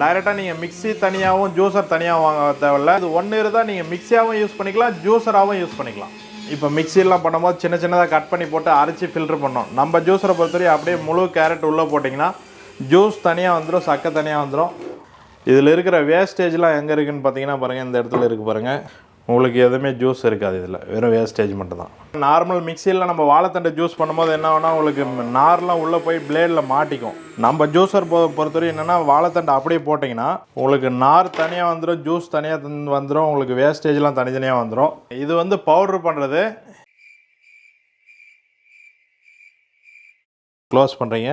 டைரெக்டாக நீங்கள் மிக்ஸி தனியாகவும் ஜூஸர் தனியாகவும் வாங்க தேவையில்ல. இது ஒன்று இருந்தால் நீங்கள் மிக்ஸியாகவும் யூஸ் பண்ணிக்கலாம் ஜூஸராகவும் யூஸ் பண்ணிக்கலாம். இப்போ மிக்ஸிலாம் பண்ணும்போது சின்ன சின்னதாக கட் பண்ணி போட்டு அரைச்சி ஃபில்டர் பண்ணோம் நம்ம ஜூஸரை பொறுத்தவரை அப்படியே முழு கேரட் உள்ளே போட்டிங்கன்னா ஜூஸ் தனியாக வந்துடும் சக்கை தனியாக வந்துடும் இதில் இருக்கிற வேஸ்டேஜ்லாம் எங்கே இருக்குதுன்னு பார்த்தீங்கன்னா பாருங்கள் இந்த இடத்துல இருக்குது பாருங்கள் உங்களுக்கு எதுவுமே ஜூஸ் இருக்காது இதில். வெறும் வேஸ்டேஜ் மட்டும்தான். நார்மல் மிக்சியில் நம்ம வாழைத்தண்டை ஜூஸ் பண்ணும்போது என்ன ஆகுனா உங்களுக்கு நார்லாம் உள்ளே போய் பிளேடில் மாட்டிக்கும். நம்ம ஜூஸர் பொ பொறுத்தவரை என்னென்னா வாழைத்தண்டை அப்படியே போட்டிங்கன்னா உங்களுக்கு நார் தனியாக வந்துடும் ஜூஸ் தனியாக வந்துடும் உங்களுக்கு வேஸ்டேஜ்லாம் தனித்தனியாக வந்துடும் இது வந்து பவுட்ரு பண்ணுறது க்ளோஸ் பண்ணுறீங்க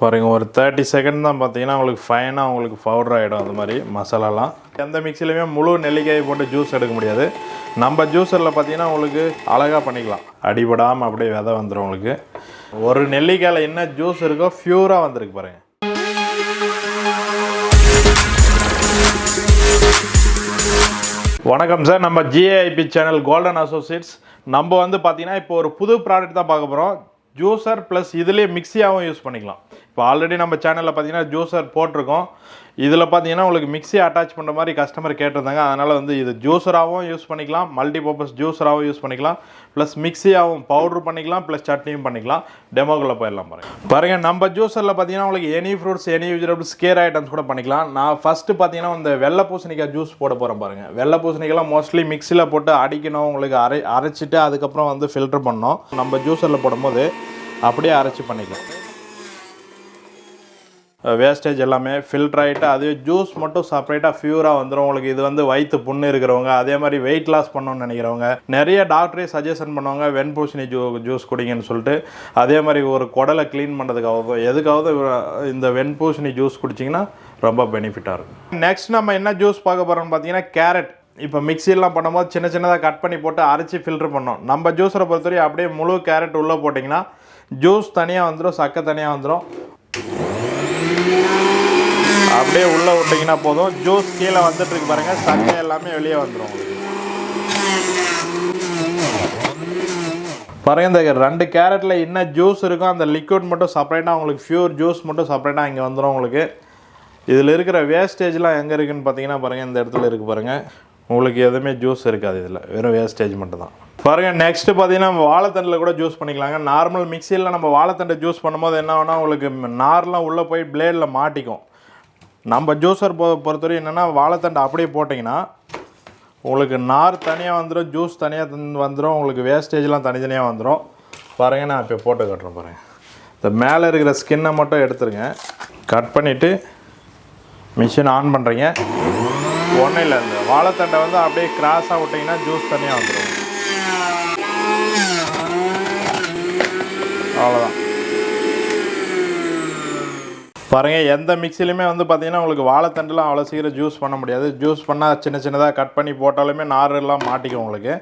பாருங்க ஒரு தேர்ட்டி செகண்ட் தான் பார்த்தீங்கன்னா உங்களுக்கு ஃபைனாக உங்களுக்கு பவுடர் ஆகிடும் அது மாதிரி மசாலாலாம். எந்த மிக்சிலையுமே முழு நெல்லிக்காய் போட்டு ஜூஸ் எடுக்க முடியாது. நம்ம ஜூஸரில் பார்த்தீங்கன்னா உங்களுக்கு அழகாக பண்ணிக்கலாம். அடிபடாமல் அப்படியே விதை வந்துடும் உங்களுக்கு. ஒரு நெல்லிக்காயில் என்ன ஜூஸ் இருக்கோ ஃப்யூராக வந்திருக்கு பாருங்கள் வணக்கம் சார் நம்ம ஜிஏஐபி சேனல் கோல்டன் அசோசியேட்ஸ் நம்ம வந்து பார்த்தீங்கன்னா இப்போ ஒரு புது ப்ராடக்ட் தான் பார்க்க போகிறோம் ஜூஸர் ப்ளஸ் இதுலேயே மிக்ஸியாகவும் யூஸ் பண்ணிக்கலாம். இப்போ ஆல்ரெடி நம்ம சேனலில் பார்த்தீங்கன்னா ஜூஸர் போட்டிருக்கோம். இதில் பார்த்தீங்கன்னா உங்களுக்கு மிக்ஸி அட்டாச் பண்ணுற மாதிரி கஸ்டமர் கேட்டிருந்தாங்க. அதனால் வந்து இது ஜூஸராகவும் யூஸ் பண்ணிக்கலாம். மல்டி பர்பஸ் ஜூஸராகவும் யூஸ் பண்ணிக்கலாம். ப்ளஸ் மிக்ஸியாகவும் பவுட்ரு பண்ணிக்கலாம். ப்ளஸ் சட்னியும் பண்ணிக்கலாம். டெமோக்குள்ளே போயிடலாம் பாருங்க. பாருங்கள் நம்ம ஜூஸரில் பார்த்தீங்கன்னா உங்களுக்கு எனி ஃப்ரூட்ஸ் எனி வெஜிடபிள்ஸ் கேர் ஐட்டம்ஸ் கூட பண்ணிக்கலாம். நான் ஃபஸ்ட்டு பார்த்தீங்கன்னா இந்த வெள்ளை பூசணிக்காய் ஜூஸ் போட போகிறேன் பாருங்கள் வெள்ளை பூசணிக்கெல்லாம் மோஸ்ட்லி மிக்ஸியில் போட்டு அடிக்கணும். உங்களுக்கு அரை அரைச்சிட்டு அதுக்கப்புறம் வந்து ஃபில்டர் பண்ணோம் நம்ம ஜூஸரில் போடும்போது அப்படியே அரைச்சி பண்ணிக்கலாம். வேஸ்டேஜ் எல்லாமே ஃபில்டர் ஆகிட்டு அதுவே ஜூஸ் மட்டும் செப்பரேட்டாக ஃபியூராக வந்துடும் உங்களுக்கு இது வந்து வயிற்று புண்ணு இருக்கிறவங்க அதே மாதிரி வெயிட் லாஸ் பண்ணணும்னு நினைக்கிறவங்க நிறைய டாக்டரே சஜஷன் பண்ணுவாங்க வெண்பூசணி ஜூ ஜூஸ் குடிங்கன்னு சொல்லிட்டு. அதே மாதிரி ஒரு குடலை க்ளீன் பண்ணுறதுக்காகவும் எதுக்காவது இந்த வெண்பூசணி ஜூஸ் குடிச்சிங்கன்னா ரொம்ப பெனிஃபிட்டாக இருக்கும். நெக்ஸ்ட் நம்ம என்ன ஜூஸ் பார்க்க போகிறோம்னு பார்த்தீங்கன்னா கேரட் இப்போ மிக்சிலாம் பண்ணும்போது சின்ன சின்னதாக கட் பண்ணி போட்டு அரைச்சி ஃபில்டர் பண்ணோம். நம்ம ஜூஸரை பொறுத்தவரை அப்படியே முழு கேரட் உள்ளே போட்டிங்கன்னா ஜூஸ் தனியாக வந்துடும் சக்கை தனியாக வந்துடும் அப்படியே உள்ளே விட்டிங்கன்னா போதும். ஜூஸ் கீழே வந்துட்டு பாருங்கள் பாருங்க. சக்கை எல்லாமே வெளியே வந்துடும் பாருங்கள் இந்த ரெண்டு கேரட்டில் என்ன ஜூஸ் இருக்கோ அந்த லிக்விட் மட்டும் செப்பரேட்டாக உங்களுக்கு ஃப்யூர் ஜூஸ் மட்டும் செப்பரேட்டாக இங்கே வந்துடும் உங்களுக்கு. இதில் இருக்கிற வேஸ்டேஜ்லாம் எங்கே இருக்குதுன்னு பார்த்தீங்கன்னா பாருங்கள் இந்த இடத்துல இருக்குது பாருங்கள் உங்களுக்கு எதுவுமே ஜூஸ் இருக்காது இதில். வெறும் வேஸ்டேஜ் மட்டும் தான் பாருங்கள் நெக்ஸ்ட்டு பார்த்தீங்கன்னா நம்ம வாழைத்தண்டில் கூட ஜூஸ் பண்ணிக்கலாங்க. நார்மல் மிக்சியில் நம்ம வாழைத்தண்டை ஜூஸ் பண்ணும்போது என்ன ஆகுனா உங்களுக்கு நார்லாம் உள்ளே போய் பிளேடில் மாட்டிக்கும். நம்ம ஜூஸர் பொ பொறுத்தவரை என்னென்னா வாழைத்தண்டை அப்படியே போட்டிங்கன்னா உங்களுக்கு நார் தனியாக வந்துடும் ஜூஸ் தனியாக வந்துடும் உங்களுக்கு வேஸ்டேஜ்லாம் தனித்தனியாக வந்துடும் பாருங்க நான் இப்போ போட்டு கட்டுறேன் பாருங்கள் இந்த மேலே இருக்கிற ஸ்கின்னை மட்டும் எடுத்துருங்க. கட் பண்ணிவிட்டு மிஷின் ஆன் பண்ணுறீங்க ஒன்றும் இல்லை இந்த வாழைத்தண்டை வந்து அப்படியே கிராஸாக விட்டிங்கன்னா ஜூஸ் தனியாக வந்துடும் அவ்வளோதான் பாருங்கள் எந்த மிக்சிலையுமே வந்து பார்த்திங்கன்னா உங்களுக்கு வாழைத்தண்டுலாம் அவ்வளோ சீக்கிரம் ஜூஸ் பண்ண முடியாது. ஜூஸ் பண்ணால் சின்ன சின்னதாக கட் பண்ணி போட்டாலுமே நார் எல்லாம் மாட்டிக்கும் உங்களுக்கு.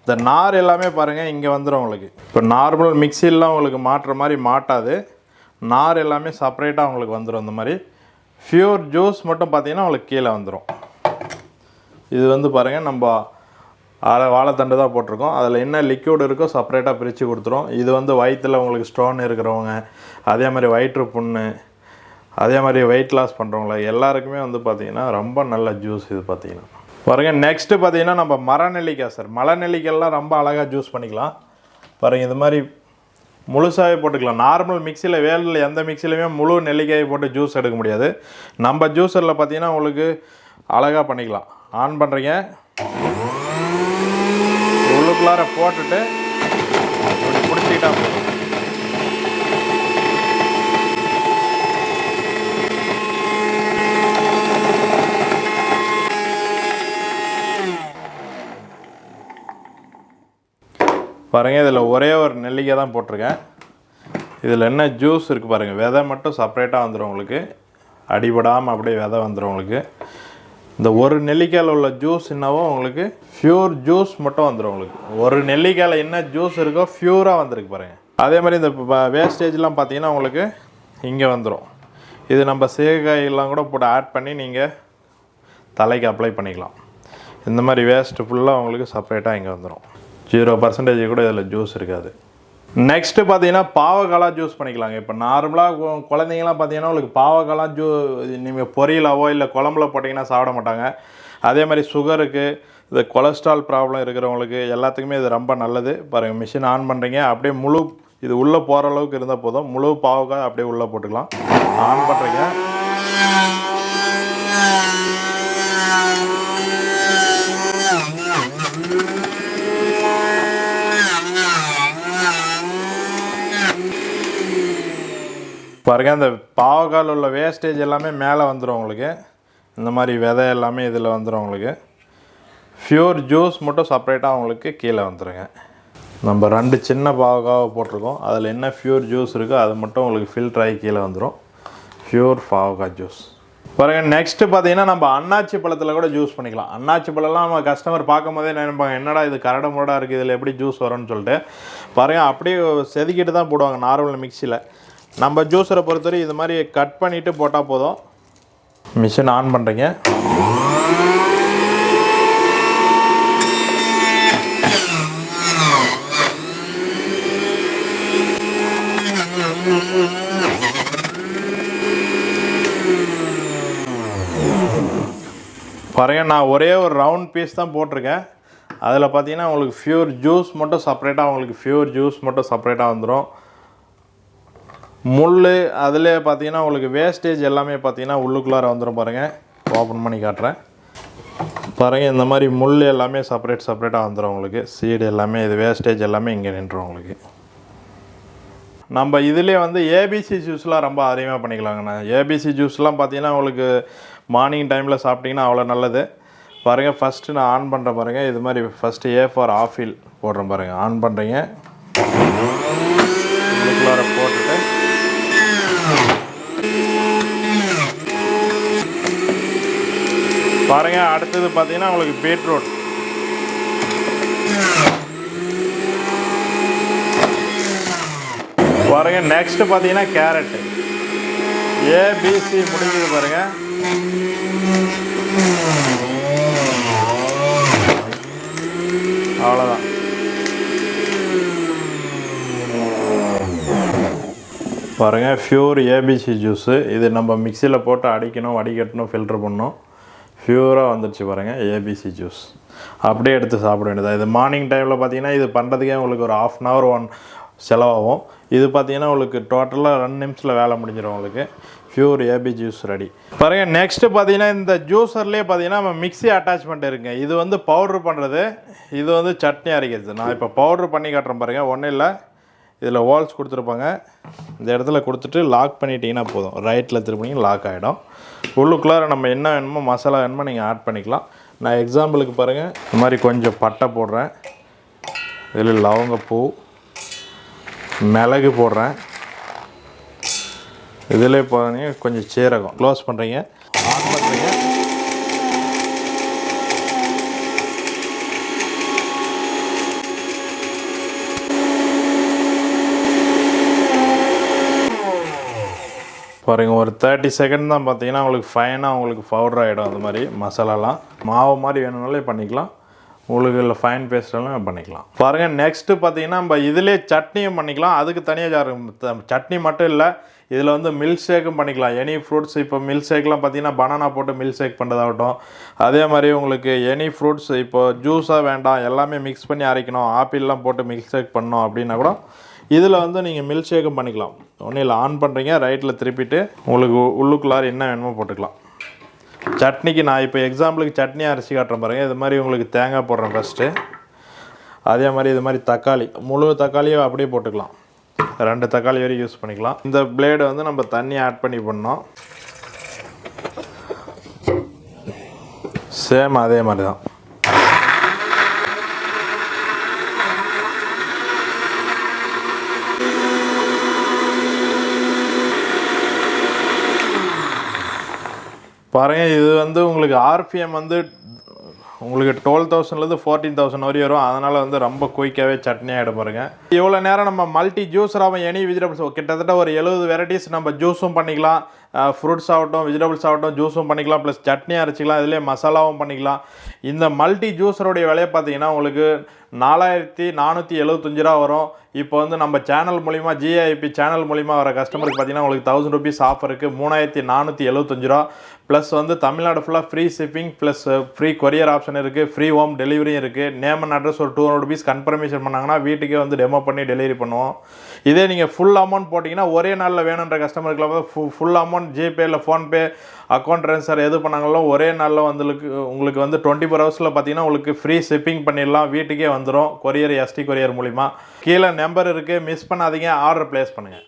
இந்த நார் எல்லாமே பாருங்கள் இங்கே வந்துடும் உங்களுக்கு. இப்போ நார்மல் மிக்சிலாம் உங்களுக்கு மாட்டுற மாதிரி மாட்டாது. நார் எல்லாமே செப்பரேட்டாக உங்களுக்கு வந்துடும் இந்த மாதிரி. ஃப்யூர் ஜூஸ் மட்டும் பார்த்தீங்கன்னா உங்களுக்கு கீழே வந்துடும் இது வந்து பாருங்கள் நம்ம அதில் வாழைத்தண்டு தான் போட்டிருக்கோம். அதில் என்ன லிக்யூட் இருக்கோ செப்பரேட்டாக பிரித்து கொடுத்துரும். இது வந்து வயிற்றில் உங்களுக்கு ஸ்டோன் இருக்கிறவங்க அதே மாதிரி வயிற்று புண்ணு அதே மாதிரி வெயிட் லாஸ் பண்ணுறவங்கள எல்லாருக்குமே வந்து பார்த்திங்கன்னா ரொம்ப நல்ல ஜூஸ் இது பார்த்திங்கன்னா பாருங்க நெக்ஸ்ட்டு பார்த்தீங்கன்னா நம்ம மர நெல்லிக்காய் சார் மலை நெல்லிக்காய்லாம் ரொம்ப அழகாக ஜூஸ் பண்ணிக்கலாம். பாருங்கள் இது மாதிரி முழுசாகவே போட்டுக்கலாம். நார்மல் மிக்சியில் வேலில் எந்த மிக்சிலையுமே முழு நெல்லிக்காயை போட்டு ஜூஸ் எடுக்க முடியாது. நம்ம ஜூஸரில் பார்த்தீங்கன்னா உங்களுக்கு அழகாக பண்ணிக்கலாம். ஆன் பண்ணுறீங்க உள்ளுக்குள்ளார போட்டுட்டு பாருங்கள் இதில் ஒரே ஒரு நெல்லிக்காய் தான் போட்டிருக்கேன். இதில் என்ன ஜூஸ் இருக்குது பாருங்கள் விதை மட்டும் செப்பரேட்டாக வந்துடும் உங்களுக்கு. அடிபடாமல் அப்படியே விதை வந்துடும் உங்களுக்கு. இந்த ஒரு நெல்லிக்காயில் உள்ள ஜூஸ் என்னவோ உங்களுக்கு ஃப்யூர் ஜூஸ் மட்டும் வந்துடும் உங்களுக்கு. ஒரு நெல்லிக்காயில் என்ன ஜூஸ் இருக்கோ ஃப்யூராக வந்திருக்கு பாருங்கள் அதே மாதிரி இந்த வேஸ்டேஜ்லாம் பார்த்தீங்கன்னா உங்களுக்கு இங்கே வந்துடும் இது நம்ம சீகக்காயெல்லாம் கூட போட்டு ஆட் பண்ணி நீங்கள் தலைக்கு அப்ளை பண்ணிக்கலாம். இந்த மாதிரி வேஸ்ட்டு ஃபுல்லாக உங்களுக்கு செப்பரேட்டாக இங்கே வந்துடும் ஜீரோ பர்சன்டேஜ் கூட இதில் ஜூஸ் இருக்காது. நெக்ஸ்ட்டு பார்த்தீங்கன்னா பாவக்காலாம் ஜூஸ் பண்ணிக்கலாங்க. இப்போ நார்மலாக குழந்தைங்கலாம் பார்த்தீங்கன்னா உங்களுக்கு பாவக்காலாம் ஜூ நீங்கள் பொரியலாவோ இல்லை குழம்புல போட்டிங்கன்னா சாப்பிட மாட்டாங்க. அதே மாதிரி சுகருக்கு இந்த கொலஸ்ட்ரால் ப்ராப்ளம் இருக்கிறவங்களுக்கு எல்லாத்துக்குமே இது ரொம்ப நல்லது. பாருங்கள் மிஷின் ஆன் பண்ணுறீங்க அப்படியே முழு இது உள்ளே போகிற அளவுக்கு இருந்தால் போதும். முழு பாவக்காய் அப்படியே உள்ளே போட்டுக்கலாம். ஆன் பண்ணுறீங்க பாருங்க அந்த பாவக்கால் உள்ள வேஸ்டேஜ் எல்லாமே மேலே வந்துடும் உங்களுக்கு. இந்த மாதிரி விதை எல்லாமே இதில் வந்துடும் உங்களுக்கு. ஃப்யூர் ஜூஸ் மட்டும் செப்பரேட்டாக உங்களுக்கு கீழே வந்துடுங்க நம்ம ரெண்டு சின்ன பாவக்காவை போட்டிருக்கோம். அதில் என்ன ஃப்யூர் ஜூஸ் இருக்கோ அது மட்டும் உங்களுக்கு ஃபில்டர் ஆகி கீழே வந்துடும் ஃப்யூர் பாவக்காய் ஜூஸ் பாருங்க நெக்ஸ்ட்டு பார்த்தீங்கன்னா நம்ம அன்னாச்சி பழத்தில் கூட ஜூஸ் பண்ணிக்கலாம். அன்னாச்சி பழம்லாம் நம்ம கஸ்டமர் பார்க்கும் போதே நினைப்பாங்க என்னடா இது கரடு முரடாக இருக்குது இதில் எப்படி ஜூஸ் வரும்னு சொல்லிட்டு. பாருங்க அப்படியே செதுக்கிட்டு தான் போடுவாங்க நார்மல் மிக்சியில். நம்ம ஜூஸரை பொறுத்தவரை இது மாதிரி கட் பண்ணிவிட்டு போட்டால் போதும். மிஷின் ஆன் பண்ணுறீங்க பாருங்க நான் ஒரே ஒரு ரவுண்ட் பீஸ் தான் போட்டிருக்கேன். அதில் பார்த்தீங்கன்னா உங்களுக்கு ஃப்யூர் ஜூஸ் மட்டும் செப்பரேட்டாக உங்களுக்கு ஃப்யூர் ஜூஸ் மட்டும் செப்பரேட்டாக வந்துடும் முள் அதில் பார்த்தீங்கன்னா உங்களுக்கு வேஸ்டேஜ் எல்லாமே பார்த்தீங்கன்னா உள்ளுக்குள்ளார வந்துடும் பாருங்கள் ஓப்பன் பண்ணி காட்டுறேன். பாருங்கள் இந்த மாதிரி முள் எல்லாமே செப்பரேட் செப்பரேட்டாக வந்துடும் உங்களுக்கு. சீடு எல்லாமே இது வேஸ்டேஜ் எல்லாமே இங்கே நின்றுடும் உங்களுக்கு. நம்ம இதுலேயே வந்து ஏபிசி ஜூஸ்லாம் ரொம்ப அதிகமாக பண்ணிக்கலாங்கண்ணா ஏபிசி ஜூஸ்லாம் பார்த்தீங்கன்னா உங்களுக்கு மார்னிங் டைமில் சாப்பிட்டிங்கன்னா அவ்வளோ நல்லது. பாருங்கள் ஃபஸ்ட்டு நான் ஆன் பண்ணுறேன் பாருங்கள் இது மாதிரி ஃபஸ்ட்டு ஏ ஃபார் ஆஃபில் போடுறேன் பாருங்கள் ஆன் பண்ணுறீங்க உள்ளுக்குள்ளார போட்டுட்டு பாருங்க அடுத்தது பார்த்தீங்கன்னா உங்களுக்கு பீட்ரூட் பாருங்க நெக்ஸ்ட் பார்த்தீங்கன்னா கேரட் ஏபிசி முடிஞ்சது பாருங்க. அவ்வளோதான் பாருங்க ஃப்யூர் ஏபிசி ஜூஸு இது நம்ம மிக்சியில் போட்டு அடிக்கணும் வடிகட்டணும் ஃபில்ட்ரு பண்ணணும். ப்யூராக வந்துடுச்சு பாருங்கள் ஏபிசி ஜூஸ் அப்படியே எடுத்து சாப்பிட வேண்டியதாக இது மார்னிங் டைமில் பார்த்தீங்கன்னா இது பண்ணுறதுக்கே உங்களுக்கு ஒரு ஆஃப் அன் ஹவர் ஒன் செலவாகும். இது பார்த்தீங்கன்னா உங்களுக்கு டோட்டலாக ரெண்டு நிமிஷத்தில் வேலை முடிஞ்சிடும் உங்களுக்கு. Pure A B juice ready பாருங்கள் நெக்ஸ்ட்டு பார்த்தீங்கன்னா இந்த ஜூஸர்லேயே பார்த்தீங்கன்னா நம்ம மிக்ஸி அட்டாச்மெண்ட் இருக்குங்க. இது வந்து பவுட்ரு பண்ணுறது இது வந்து சட்னி அரைக்கிறது. நான் இப்போ பவுட்ரு பண்ணி காட்டுறேன் பாருங்கள் ஒன்றும் இல்லை. இதில் வால்ஸ் கொடுத்துருப்பாங்க. இந்த இடத்துல கொடுத்துட்டு லாக் பண்ணிட்டீங்கன்னா போதும். ரைட்டில் திரும்பிங்க லாக் ஆகிடும் உள்ளுக்குள்ளார நம்ம என்ன வேணுமோ மசாலா வேணுமோ நீங்கள் ஆட் பண்ணிக்கலாம். நான் எக்ஸாம்பிளுக்கு பாருங்கள் இந்த மாதிரி கொஞ்சம் பட்டை போடுறேன். இதில் லவங்கப்பூ மிளகு போடுறேன். இதில் பார்த்தீங்கன்னா கொஞ்சம் சீரகம். க்ளோஸ் பண்ணுறீங்க ஆன் பண்ணுறீங்க பாருங்க ஒரு தேர்ட்டி செகண்ட் தான் பார்த்தீங்கன்னா உங்களுக்கு ஃபைனாக உங்களுக்கு பவுடர் ஆகிடும் அது மாதிரி. மசாலாலாம். மாவு மாதிரி வேணும்னாலே பண்ணிக்கலாம். உங்களுக்கு இல்லை ஃபைன் பேஸ்டெல்லாம் பண்ணிக்கலாம். பாருங்கள் நெக்ஸ்ட்டு பார்த்தீங்கன்னா நம்ம இதிலே சட்னியும் பண்ணிக்கலாம். அதுக்கு தனியாக ஜார் சட்னி மட்டும் இல்லை இதில் வந்து மில்க் ஷேக்கும் பண்ணிக்கலாம். எனி ஃப்ரூட்ஸ் இப்போ மில்க் ஷேக்லாம் பார்த்தீங்கன்னா பனானா போட்டு மில்க் ஷேக் பண்ணுறதாகட்டும் அதே மாதிரி உங்களுக்கு எனி ஃப்ரூட்ஸ் இப்போ ஜூஸாக வேண்டாம் எல்லாமே மிக்ஸ் பண்ணி அரைக்கணும். ஆப்பிள்லாம் போட்டு மில்க் ஷேக் பண்ணோம் அப்படின்னா கூட இதில் வந்து நீங்கள் மில்க் ஷேக்கும் பண்ணிக்கலாம். ஒன்றும் இல்லை ஆன் பண்ணுறீங்க ரைட்டில் திருப்பிட்டு உங்களுக்கு உள்ளுக்குள்ளார என்ன வேணுமோ போட்டுக்கலாம். சட்னிக்கு நான் இப்போ எக்ஸாம்பிளுக்கு சட்னி அரிசி காட்டுறேன் பாருங்கள் இது மாதிரி உங்களுக்கு தேங்காய் போடுறேன் ஃபஸ்ட்டு அதே மாதிரி இது மாதிரி தக்காளி. முழு தக்காளியும் அப்படியே போட்டுக்கலாம். ரெண்டு தக்காளி வரைக்கும் யூஸ் பண்ணிக்கலாம். இந்த பிளேடு வந்து நம்ம தண்ணி ஆட் பண்ணி பண்ணோம். சேம் அதே மாதிரி தான். பாருங்கள் இது வந்து உங்களுக்கு ஆர்பிஎம் வந்து உங்களுக்கு டுவெல் தௌசண்ட்லேருந்து ஃபோர்டீன் தௌசண்ட் வரையும் வரும். அதனால் வந்து ரொம்ப குயிக்காகவே சட்னி ஆகிடும் பாருங்க. இவ்வளோ நேரம் நம்ம மல்டி ஜூஸராகவும் எனி வெஜிடபிள்ஸ் கிட்டத்தட்ட ஒரு எழுபது வெரைட்டிஸ் நம்ம ஜூஸும் பண்ணிக்கலாம். ஃப்ரூட்ஸ் ஆகட்டும் வெஜிடபிள்ஸ் ஆகட்டும் ஜூஸும் பண்ணிக்கலாம். ப்ளஸ் சட்னி அரைச்சிக்கலாம். இதிலே மசாலாவும் பண்ணிக்கலாம். இந்த மல்டி ஜூஸருடைய விலையை பார்த்தீங்கன்னா உங்களுக்கு நாலாயிரத்தி நானூற்றி எழுபத்தஞ்சு ரூபா வரும். இப்போ வந்து நம்ம சேனல் மூலிமா ஜிஐபி சேனல் மூலிமா வர கஸ்டமருக்கு பார்த்தீங்கன்னா உங்களுக்கு தௌசண்ட் ருபீஸ் ஆஃபர் இருக்குது மூணாயிரத்தி நானூற்றி எழுபத்தஞ்சு ரூபா. ப்ளஸ் வந்து தமிழ்நாடு ஃபுல்லாக free shipping plus free courier option இருக்குது ஃப்ரீ ஹோம் டெலிவரியும் இருக்குது நேம் அண்ட் அட்ரஸ் ஒரு டூ ஹண்ட்ரட் ருபீஸ் கன்ஃபர்மேஷன் பண்ணாங்கன்னா வீட்டுக்கே வந்து டெமோ பண்ணி டெலிவரி பண்ணுவோம். இதே நீங்கள் ஃபுல் அமௌண்ட் போட்டிங்கன்னா ஒரே நாளில் வேணுன்ற கஸ்டமருக்குலாம் வந்து ஃபுல் அமௌண்ட் ஜிபேயில் ஃபோன்பே அக்கௌண்ட் ட்ரான்ஸ்ஃபர் எது பண்ணாங்களோ ஒரே நாளில் வந்துருக்கு உங்களுக்கு வந்து டுவெண்ட்டி ஃபோர் ஹவர்ஸில் பார்த்தீங்கன்னா உங்களுக்கு ஃப்ரீ ஷிப்பிங் பண்ணிடலாம். வீட்டுக்கே வந்துடும் கொரியர் எஸ்டி கொரியர் மூலிமா கீழே நம்பர் இருக்குது மிஸ் பண்ணாதீங்க. ஆர்டர் ப்ளேஸ் பண்ணுங்கள்